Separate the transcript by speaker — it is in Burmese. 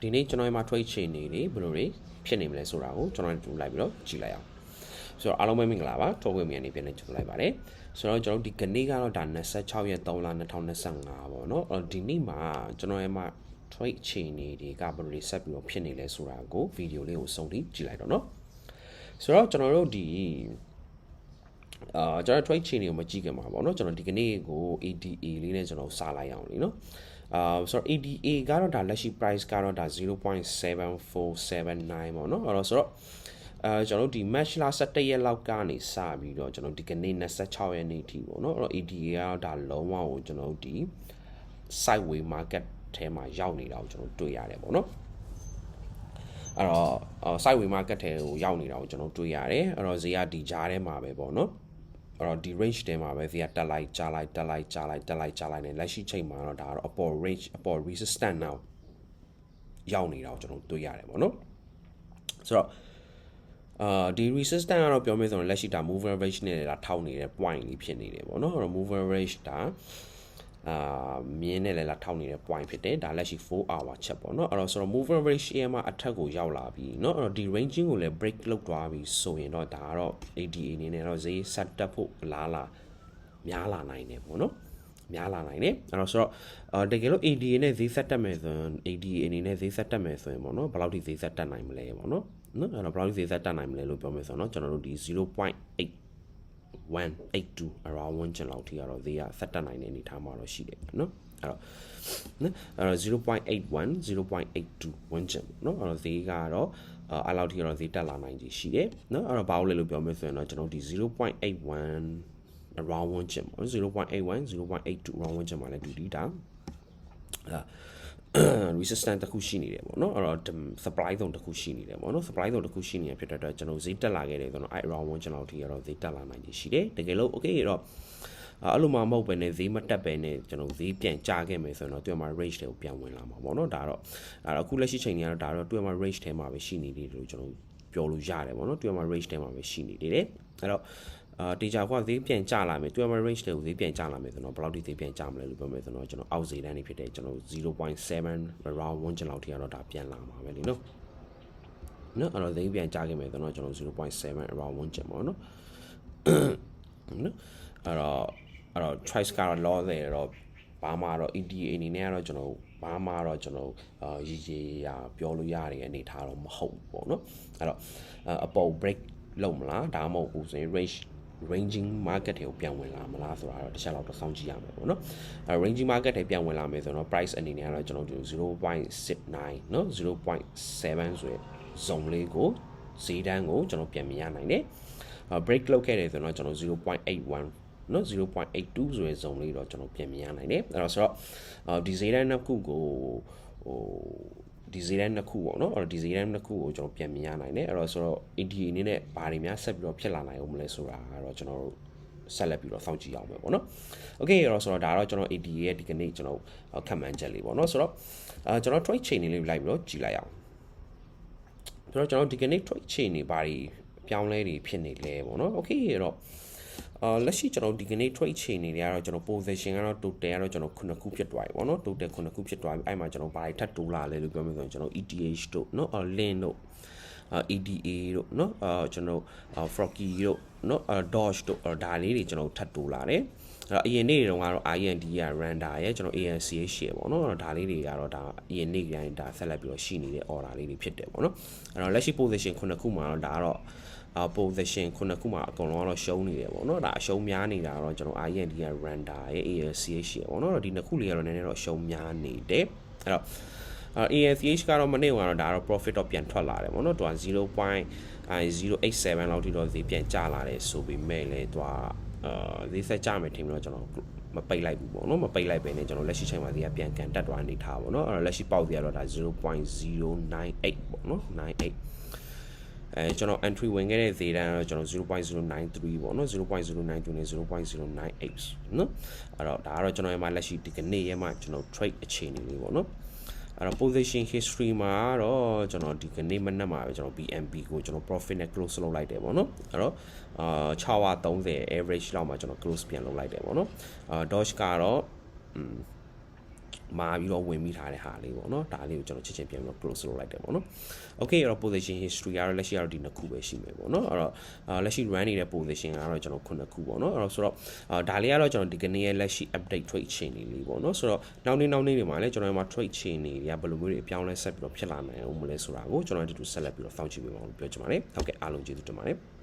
Speaker 1: ဒီနေ့ကျွန်တော်မှာ trade chain တွေဘယ်လိုတွေဖြစ်နေမလဲဆိုတာကိုကျွန်တော်တို့လိုက်ပြီးတော့ကြည့်လိုက်အောင်ဆိုတော့အားလုံးပဲမင်္ဂလာပါထုတ်ဝေမြန်နေပြန်နေကြည့်လိုက်ပါတယ်ဆိုတော့ကျွန်တော်ဒီကနေ့ကတော့ဒါ26ရက်3လ2025ပေါ့နော်အဲ့ဒီနေ့မှာကျွန်တော်ရဲ့မှာ trade chain တွေကဘယ်လိုတွေဆက်ပြီးတော့ဖြစ်နေလဲဆိုတာကိုဗီဒီယိုလေးကိုစုံထိကြည့်လိုက်တော့နော်ဆိုတော့ကျွန်တော်တို့ဒီအာကျွန်တော် trade chain တွေကိုမကြည့်ခင်ပါပေါ့နော်ကျွန်တော်ဒီကနေ့ကို ADA လေးနဲ့ကျွန်တော်စားလိုက်အောင်လीနော် အာဆိုတော့ ADA ကတော့ဒါလက်ရှိ price ကတော့ဒါ0.7479ပေါ့နော်အဲ့တော့ဆိုတော့အဲကျွန်တော်တို့ဒီ match လာ17ရက်လောက်ကနေစပြီးတော့ကျွန်တော်ဒီကနေ့26ရက်နေ့ထိပေါ့နော်အဲ့တော့ ADA ကတော့ဒါလုံးဝကိုကျွန်တော်တို့ဒီ sideway market ထဲမှာရောက်နေတာကိုကျွန်တော်တွေ့ရတယ်ပေါ့နော်အဲ့တော့ sideway market ထဲကိုရောက်နေတာကိုကျွန်တော်တွေ့ရတယ်အဲ့တော့ဈေးကဒီကြားထဲမှာပဲပေါ့နော် အဲ့တော့ဒီ range ထဲမှာပဲဈေးကတက်လိုက်ကြားလိုက်တက်လိုက်ကြားလိုက်တက်လိုက်ကြားလိုက်နေလက်ရှိချိန်မှာတော့ဒါကတော့အပေါ် range အပေါ် resistance နောက်ရောက်နေတာကိုကျွန်တော်တွေ့ရတယ်ပေါ့နော်ဆိုတော့အာဒီ resistance ကတော့ပြောမယ်ဆိုရင်လက်ရှိဒါ mover range နဲ့လာထောက်နေတဲ့ point လေးဖြစ်နေတယ်ပေါ့နော်အဲ့တော့ mover range ဒါ အာမြင်းနဲ့လည်းလာထောက်နေတဲ့ point ဖြစ်တယ်ဒါလက်ရှိ4 hour ချက်ပေါ့နော်အဲ့တော့ဆိုတော့ mover range ရဲ့မှာအထက်ကိုရောက်လာပြီเนาะအဲ့တော့ဒီ ranging ကိုလည်း break လုပ်သွားပြီဆိုရင်တော့ဒါကတော့ ADA အနေနဲ့တော့ဈေးဆက်တက်ဖို့လားလားများလာနိုင်တယ်ပေါ့နော်များလာနိုင်တယ်အဲ့တော့ဆိုတော့အာတကယ်လို့ ADA နဲ့ဈေးဆက်တက်မယ်ဆိုရင် ADA အနေနဲ့ဈေးဆက်တက်မယ်ဆိုရင်ပေါ့နော်ဘယ်လောက်ထိဈေးဆက်တက်နိုင်မလဲပေါ့နော်နော်အဲ့တော့ဘယ်လောက်ဈေးဆက်တက်နိုင်မလဲလို့ပြောမယ်ဆိုတော့ကျွန်တော်တို့ဒီ0.8 182 around 1ကျန်လောက်ထိကတော့ဈေးကဆက်တက်နိုင်တဲ့အနေအထားမှာတော့ရှိတယ်နော်အဲ့တော့နော်အဲ့တော့0.81 0.82 1ကျန်နော်အဲ့တော့ဈေးကတော့အဲ့လောက်ထိကတော့ဈေးတက်လာနိုင်ကြီးရှိတယ်နော်အဲ့တော့ဘာလို့လဲလို့ပြောမယ်ဆိုရင်တော့ကျွန်တော်ဒီ0.81 around 1ကျန်ပေါ့0.81 0.82 around 1ကျန်မှာလည်းတူတီတာအာ resistance တစ်ခုရှိနေတယ်ပေါ့နော်အဲ့တော့ supply zone တစ်ခုရှိနေတယ်ပေါ့နော် supply zone တစ်ခုရှိနေရဖြစ်တဲ့အတွက်ကျွန်တော်ဈေးတက်လာခဲ့တယ်ဆိုတော့ i around 1ကျွန်တော်ထိရတော့ဈေးတက်လာနိုင်ရှိတယ်တကယ်လို့ okay တော့အဲ့လိုမှမဟုတ်ပဲねဈေးမတက်ပဲねကျွန်တော်ဈေးပြန်ကျခဲ့မယ်ဆိုရင်တော့သူ့မှာ range တွေကိုပြန်ဝင်လာမှာပေါ့နော်ဒါတော့အဲ့တော့အခုလက်ရှိချိန်ကြီးကတော့ဒါတော့သူ့မှာ range ထဲမှာပဲရှိနေတယ်လို့ကျွန်တော်ပြောလို့ရတယ်ပေါ့နော်သူ့မှာ range ထဲမှာပဲရှိနေတယ်အဲ့တော့ အာတေချာကွာဈေးပြန်ကျလာမယ်သူ့မှာ range တွေကိုဈေးပြန်ကျလာမယ်ဆိုတော့ဘယ်လောက်ထိဈေးပြန်ကျမလဲလို့ပြောမယ်ဆိုတော့ကျွန်တော်အောက်ဈေးတန်းနေဖြစ်တဲ့ကျွန်တော်0.7 around 1ကျန်လောက်ထိကတော့ဒါပြန်လာမှာပဲလीနော်နော်အဲ့တော့ဈေးပြန်ကျခဲ့မယ်ဆိုတော့ကျွန်တော်0.7 around 1ကျန်ပေါ့နော်နော်အဲ့တော့အဲ့တော့ choice ကတော့ law တွေတော့ဘာမှတော့ EDA အနေနဲ့ကတော့ကျွန်တော်ဘာမှတော့ကျွန်တော်အာရည်ရည်ရပြောလို့ရတဲ့အနေထားတော့မဟုတ်ဘူးပေါ့နော်အဲ့တော့အပေါ် break လုံးမလားဒါမှမဟုတ်ဘူးဆိုရင် range ranging market တွေကိုပြန်ဝင်လာမလားဆိုတာတော့တစ်ချက်လောက်တော့စောင့်ကြည့်ရမယ်ပေါ့နော်အဲ ranging market တွေပြန်ဝင်လာမယ်ဆိုတော့ price အနေနဲ့ကတော့ကျွန်တော်တို့0.69เนาะ0.7ဆိုရယ် zone လေးကိုဈေးတန်းကိုကျွန်တော်ပြန်မြင်ရနိုင်တယ် break လုပ်ခဲ့တယ်ဆိုတော့ကျွန်တော်0.81နော်0.82ဆိုတဲ့ zone လေးတော့ကျွန်တော်ပြန်မြင်ရနိုင်တယ်အဲ့တော့ဆိုတော့ဒီဈေးတန်းနှစ်ခုကိုဟို ဒီဈေးတန်းနှစ်ခုပေါ့နော်အဲ့တော့ဒီဈေးတန်းနှစ်ခုကိုကျွန်တော်ပြန်မြင်ရနိုင်တယ်အဲ့တော့ဆိုတော့ ADA အနေနဲ့ဘာတွေများဆက်ပြီးတော့ဖြစ်လာနိုင်အောင်မလဲဆိုတာကတော့ကျွန်တော်တို့ဆက်လက်ပြီးတော့စောင့်ကြည့်အောင်ပဲပေါ့နော်။ Okay အဲ့တော့ဆိုတော့ဒါတော့ကျွန်တော် ADA ရဲ့ဒီကနေ့ကျွန်တော်ခံမှန်းချက်လေးပေါ့နော်ဆိုတော့အာကျွန်တော် trade chain လေးလိုက်ပြီးတော့ကြည့်လိုက်အောင်။ဆိုတော့ကျွန်တော်ဒီကနေ့ trade chain တွေဘာတွေပြောင်းလဲတွေဖြစ်နေလဲပေါ့နော်။ Okay အဲ့တော့ အာလက်ရှိကျွန်တော်ဒီကနေ့ trade ချိန်နေတွေကတော့ကျွန်တော် position ကတော့ total ကတော့ကျွန်တော်9ခုဖြစ်သွားပြီပေါ့နော် total 9ခုဖြစ်သွားပြီအဲ့မှာကျွန်တော်ဘာတွေထပ်တိုးလာလဲလို့ပြောမယ်ဆိုရင်ကျွန်တော် ETH တို့နော် LIN တို့ EDA တို့နော်အာကျွန်တော် Froggy တို့နော် Doge တို့ဒါလေးတွေကျွန်တော်ထပ်တိုးလာတယ်။ အဲ့တော့အရင်နေ့တွေတုန်းကတော့ IND ရ Randa ရဲ့ကျွန်တော် ANCH ရှယ်ပေါ့နော်ဒါလေးတွေကတော့ဒါအရင်နေ့တိုင်းဒါဆက်လက်ပြီးတော့ရှိနေတဲ့ order လေးတွေဖြစ်တယ်ပေါ့နော်အဲ့တော့လက်ရှိ position ခုနှစ်ခုမှာတော့ဒါကတော့အာ position ခုနှစ်ခုမှာအကုန်လုံးကတော့ရှုံးနေတယ်ပေါ့နော်ဒါအရှုံးများနေတာတော့ကျွန်တော် IND ရ Randa ရဲ့ ANCH ရှယ်ပေါ့နော်ဒီနှစ်ခုလေးကတော့နည်းနည်းတော့ရှုံးများနေတယ်အဲ့တော့ AFH ကတော့မနေ့ကတော့ဒါတော့ profit တော့ပြန်ထွက်လာတယ်ပေါ့နော်သူက0.087လောက်ထိတော့ဈေးပြန်ကျလာတယ်ဆိုပေမဲ့လည်းသူက အာဈေးဆက်ကြမယ်ထင်ပြီးတော့ကျွန်တော်မပိတ်လိုက်ဘူးပေါ့နော်မပိတ်လိုက်ပဲနဲ့ကျွန်တော်လက်ရှိချိန်မှာဈေးကပြန်ကန်တက်သွားနေထားပေါ့နော်အဲ့တော့လက်ရှိပေါက်ဈေးကတော့ဒါ0.098ပေါ့နော်98အဲကျွန်တော် entry ဝင်ခဲ့တဲ့ဈေးတန်းကတော့ကျွန်တော်0.093ပေါ့နော်0.092နဲ့0.098နော်အဲ့တော့ဒါကတော့ကျွန်တော်ရဲ့မှာလက်ရှိဒီကနေ့ရဲ့မှာကျွန်တော် trade အခြေအနေလေးပေါ့နော် အဲ့တော့ position history မှာတော့ကျွန်တော်ဒီကနေ့မနက်မှာပဲကျွန်တော် BNB ကိုကျွန်တော် profit နဲ့ close လုပ်လိုက်တယ်ပေါ့နော်အဲ့တော့အာ6ဝ30 average လောက်မှာကျွန်တော် close ပြန်လုပ်လိုက်တယ်ပေါ့နော်အာ Doge ကတော့ မာပြီးတော့ဝင်မိထားတဲ့ဟာလေးပေါ့နော်ဒါလေးကိုကျွန်တော်ချက်ချင်းပြန်ပြီးတော့ close လုပ်လိုက်တယ်ပေါ့နော် okay အဲ့တော့ position history ကတော့လက်ရှိကတော့ဒီနှစ်ခုပဲရှိမယ်ပေါ့နော်အဲ့တော့လက်ရှိ run နေတဲ့ position ကတော့ကျွန်တော်ခုနှစ်ခုပေါ့နော်အဲ့တော့ဆိုတော့ဒါလေးကတော့ကျွန်တော်ဒီကနေ့ရဲ့လက်ရှိ update trade chain လေးလေးပေါ့နော်ဆိုတော့နောက်နေ့နောက်နေ့တွေမှာလည်းကျွန်တော်တို့မှာ trade chain တွေကဘယ်လိုမျိုးတွေအပြောင်းလဲဆက်ပြီးတော့ဖြစ်လာနိုင်အောင်မလဲဆိုတာကိုကျွန်တော်တို့အတူဆက်လက်ပြီးတော့ found ကြည့်ပေးပါဦးလို့ပြောချင်ပါတယ်ဟုတ်ကဲ့အားလုံးကျေးဇူးတင်ပါတယ်